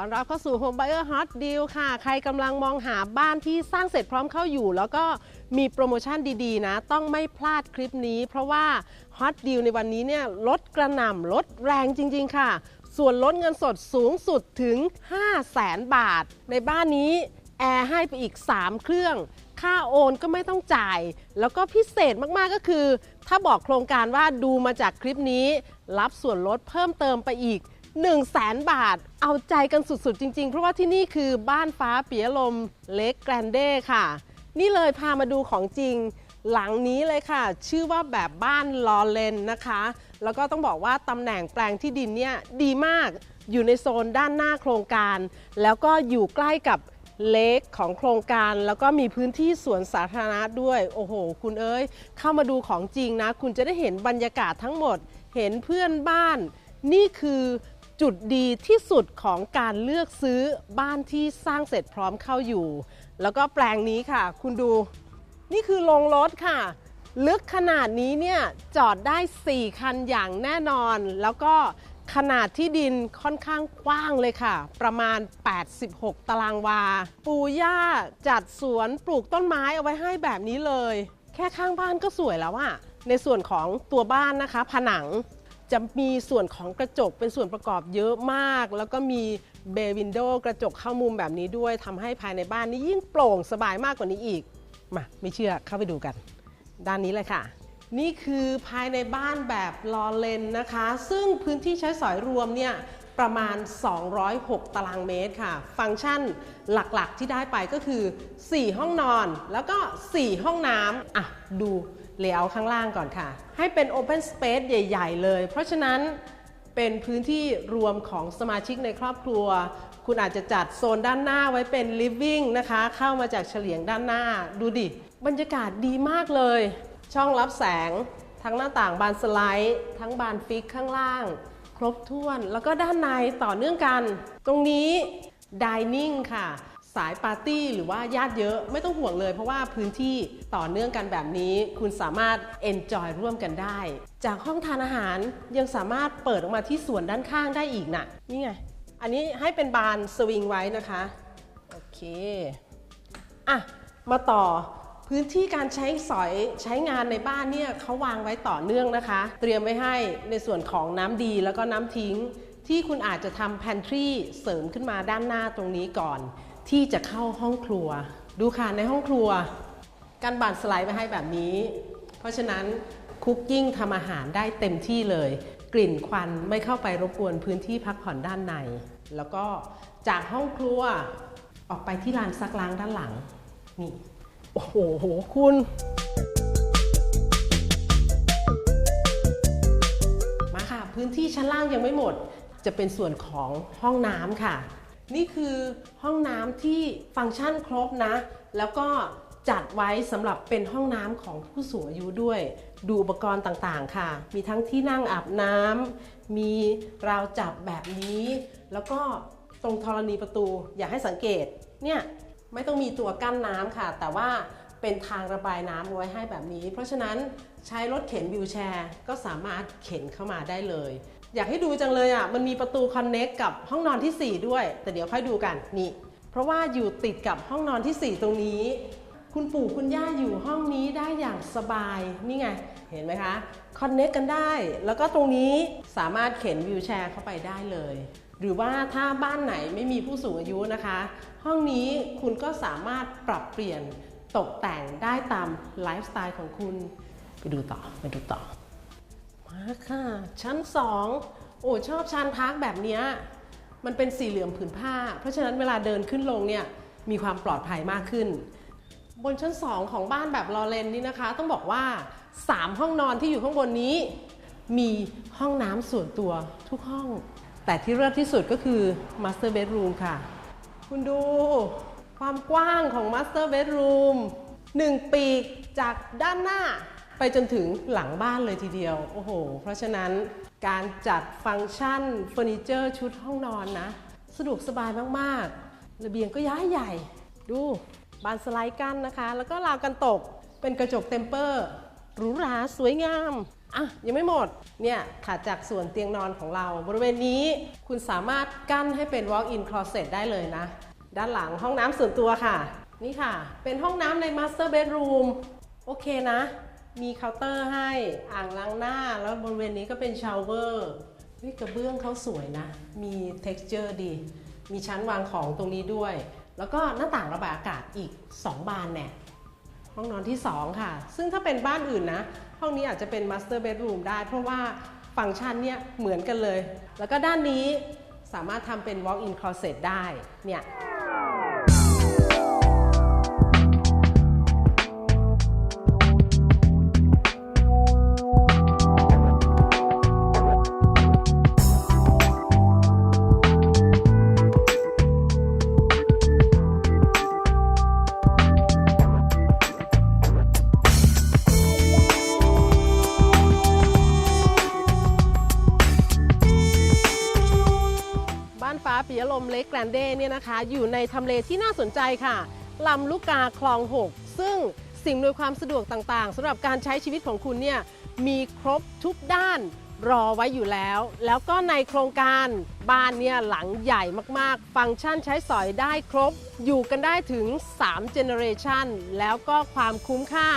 ต้อนรับเข้าสู่ Home Buyer Hot Deal ค่ะ ใครกำลังมองหาบ้านที่สร้างเสร็จพร้อมเข้าอยู่ แล้วก็มีโปรโมชั่นดีๆ นะ ต้องไม่พลาดคลิปนี้ เพราะว่า Hot Deal ในวันนี้เนี่ยลดกระหน่ำลดแรงจริง ๆ ค่ะ ส่วนลดเงินสดสูงสุดถึง 5 0 0แสนบาท ในบ้านนี้ แอร์ให้ไปอีก 3 เครื่อง ค่าโอนก็ไม่ต้องจ่าย แล้วก็พิเศษมากๆก็คือ ถ้าบอกโครงการว่าดูมาจากคลิปนี้ รับส่วนลดเพิ่มเติมไปอีก 1 0 0 0 0แสนบาท เอาใจกันสุดๆ จริง ๆ เพราะว่าที่นี่คือบ้านฟ้าเปียลมเล็กแกรนเด้ค่ะ นี่เลยพามาดูของจริงหลังนี้เลยค่ะ ชื่อว่าแบบบ้านลอเลนนะคะ แล้วก็ต้องบอกว่าตำแหน่งแปลงที่ดินเนี่ยดีมากอยู่ในโซนด้านหน้าโครงการ แล้วก็อยู่ใกล้กับเล็กของโครงการ แล้วก็มีพื้นที่สวนสาธารณะด้วย โอ้โห คุณเอ้ย เข้ามาดูของจริงนะ คุณจะได้เห็นบรรยากาศทั้งหมด เห็นเพื่อนบ้าน นี่คือ จุดดีที่สุดของการเลือกซื้อบ้านที่สร้างเสร็จพร้อมเข้าอยู่ แล้วก็แปลงนี้ค่ะ คุณดู นี่คือโรงรถค่ะ ลึกขนาดนี้เนี่ยจอดได้ 4 คันอย่างแน่นอน แล้วก็ขนาดที่ดินค่อนข้างกว้างเลยค่ะ ประมาณ 86 ตารางวา ปู่ย่าจัดสวนปลูกต้นไม้เอาไว้ให้แบบนี้เลย แค่ข้างบ้านก็สวยแล้วอะในส่วนของตัวบ้านนะคะ ผนัง จะมีส่วนของกระจกเป็นส่วนประกอบเยอะมาก แล้วก็มีเบวินโดกระจกเข้ามุมแบบนี้ด้วยทำให้ภายในบ้านนี้ยิ่งโปร่งสบายมากกว่านี้อีก มาไม่เชื่อเข้าไปดูกัน ด้านนี้เลยค่ะ นี่คือภายในบ้านแบบลอเลนนะคะ ซึ่งพื้นที่ใช้สอยรวมเนี่ยประมาณ 206 ตารางเมตรค่ะ ฟังก์ชันหลักๆที่ได้ไปก็คือ 4 ห้องนอน แล้วก็ 4 ห้องน้ำอะ ดู เลเยอร์ข้างล่างก่อนค่ะ ให้เป็น Open Space ใหญ่ ๆ เลย เพราะฉะนั้นเป็นพื้นที่รวมของสมาชิกในครอบครัว คุณอาจจะจัดโซนด้านหน้าไว้เป็น Living นะคะ เข้ามาจากเฉลียงด้านหน้า ดูดิ บรรยากาศดีมากเลย ช่องรับแสง ทั้งหน้าต่างบานสไลด์ ทั้งบานฟิกข้างล่าง ครบถ้วน แล้วก็ด้านในต่อเนื่องกัน ตรงนี้ดิเนิ่งค่ะ สายปาร์ตี้หรือว่าญาติเยอะไม่ต้องห่วงเลย เพราะว่าพื้นที่ต่อเนื่องกันแบบนี้ คุณสามารถ enjoy ร่วมกันได้ จากห้องทานอาหารยังสามารถเปิดออกมาที่ส่วนด้านข้างได้อีกนะนี่ไง อันนี้ให้เป็นบานสวิงไว้นะคะ โอเคอะมาต่อพื้นที่การใช้สอยใช้งานในบ้านเนี่ยเขาวางไว้ต่อเนื่องนะคะ เตรียมไว้ให้ในส่วนของน้ำดีแล้วก็น้ำทิ้ง ที่คุณอาจจะทำ pantry เสริมขึ้นมาด้านหน้าตรงนี้ก่อน ที่จะเข้าห้องครัว ดูค่ะในห้องครัวการบานสไลด์ไว้ให้แบบนี้ เพราะฉะนั้นคุกกิ้งทำอาหารได้เต็มที่เลย กลิ่นควันไม่เข้าไปรบกวนพื้นที่พักผ่อนด้านใน แล้วก็จากห้องครัวออกไปที่ลานซักล้างด้านหลังนี่โอ้โหคุณมาค่ะ พื้นที่ชั้นล่างยังไม่หมด จะเป็นส่วนของห้องน้ำค่ะ นี่คือห้องน้ำที่ฟังก์ชันครบนะ แล้วก็จัดไว้สำหรับเป็นห้องน้ำของผู้สูงอายุด้วย ดูอุปกรณ์ต่างๆค่ะ มีทั้งที่นั่งอาบน้ำมีราวจับแบบนี้ แล้วก็ตรงธรณีประตูอยากให้สังเกตเนี่ยไม่ต้องมีตัวกั้นน้ำค่ะ แต่ว่า เป็นทางระบายน้ำไว้ให้แบบนี้ เพราะฉะนั้นใช้รถเข็นวิวแชร์ก็สามารถเข็นเข้ามาได้เลย อยากให้ดูจังเลยอะมันมีประตูคอนเน็กกับห้องนอนที่ 4 ด้วย แต่เดี๋ยวค่อยดูกันนี่เพราะว่าอยู่ติดกับห้องนอนที่ 4 ตรงนี้ คุณปู่คุณย่าอยู่ห้องนี้ได้อย่างสบายนี่ไงเห็นไหมคะคอนเน็กกันได้ แล้วก็ตรงนี้สามารถเข็นวิวแชร์เข้าไปได้เลยหรือว่าถ้าบ้านไหนไม่มีผู้สูงอายุนะคะ ห้องนี้คุณก็สามารถปรับเปลี่ยน ตกแต่งได้ตามไลฟ์สไตล์ของคุณ ไปดูต่อไปดูต่อ มาค่ะ ชั้น 2 โอ้ชอบชานพักแบบนี้มันเป็นสี่เหลี่ยมผืนผ้า เพราะฉะนั้นเวลาเดินขึ้นลงเนี่ยมีความปลอดภัยมากขึ้น บนชั้น 2 ของบ้านแบบลอเรนนี่นะคะ ต้องบอกว่า 3 ห้องนอนที่อยู่ข้างบนนี้ มีห้องน้ำส่วนตัวทุกห้อง แต่ที่เลิศที่สุดก็คือ Master Bedroom ค่ะ คุณดู ความกว้างของ Master Bedroom 1 ปีจากด้านหน้าไปจนถึงหลังบ้านเลยทีเดียว โอ้โห เพราะฉะนั้นการจัดฟังก์ชันเฟอร์นิเจอร์ชุดห้องนอนนะ สะดวกสบายมาก ๆ ระเบียงก็ย้ายใหญ่ ดูบานสไลด์กั้นนะคะ แล้วก็ราวกันตกเป็นกระจกเต็มเปอร์หรูหราสวยงาม อะ ยังไม่หมด เนี่ยถัดจากส่วนเตียงนอนของเรา บริเวณนี้คุณสามารถกั้นให้เป็น walk-in closet ได้เลยนะ ด้านหลังห้องน้ำส่วนตัวค่ะ นี่ค่ะ เป็นห้องน้ำใน master bedroom โอเคนะ มีเคาน์เตอร์ให้อ่างล้างหน้า แล้วบริเวณนี้ก็เป็นชาวเวอร์วิกระเบื้องเขาสวยนะ มี texture ดี มีชั้นวางของตรงนี้ด้วย แล้วก็หน้าต่างระบายอากาศอีก 2 บานแน่ห้องนอนที่ 2 ค่ะ ซึ่งถ้าเป็นบ้านอื่นนะ ห้องนี้อาจจะเป็น master bedroom ได้ เพราะว่าฟังก์ชันเนี่ยเหมือนกันเลย แล้วก็ด้านนี้สามารถทำเป็น walk-in closet ได้เนี่ย ลมเล็กแกรนเด้เนี่ยนะคะ อยู่ในทำเลที่น่าสนใจค่ะลำลูกกาคลอง 6 ซึ่งสิ่งอำนวยความสะดวกต่างๆสำหรับการใช้ชีวิตของคุณเนี่ยมีครบทุกด้านรอไว้อยู่แล้ว แล้วก็ในโครงการบ้านเนี่ยหลังใหญ่มากๆ ฟังก์ชันใช้สอยได้ครบ อยู่กันได้ถึง3 Generation แล้วก็ความคุ้มค่า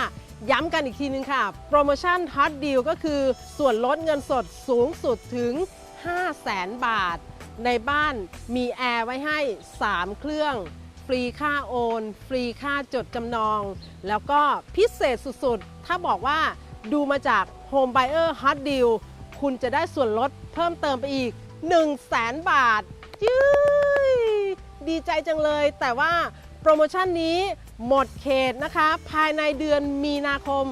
ย้ำกันอีกทีนึงค่ะ โปรโมชั่น Hot Deal ก็คือส่วนลดเงินสดสูงสุดถึง 500,000 บาท ในบ้านมีแอร์ไว้ให้ 3 เครื่อง ฟรีค่าโอน ฟรีค่าจดจำนอง แล้วก็พิเศษสุดๆ ถ้าบอกว่าดูมาจาก Home Buyer Hot Deal คุณจะได้ส่วนลดเพิ่มเติมไปอีก 1 0 0 0 0แบาทยืยดีใจจังเลย แต่ว่าโปรโมชั่นนี้หมดเขตนะคะ ภายในเดือนมีนาคม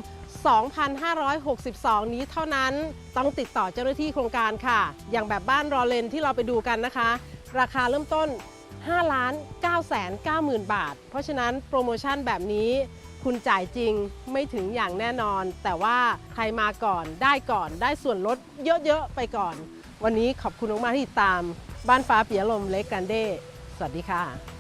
2,562 นี้เท่านั้น ต้องติดต่อเจ้าหน้าที่โครงการค่ะ อย่างแบบบ้านรอเลนที่เราไปดูกันนะคะ ราคาเริ่มต้น 5 ล้าน9แสน9หมื่นบาท เพราะฉะนั้นโปรโมชั่นแบบนี้คุณจ่ายจริงไม่ถึงอย่างแน่นอน แต่ว่าใครมาก่อนได้ก่อนได้ส่วนลดเยอะๆ ไปก่อน วันนี้ขอบคุณมากที่ติดตาม บ้านฟ้าเปิยลมเล็กกันเด้ สวัสดีค่ะ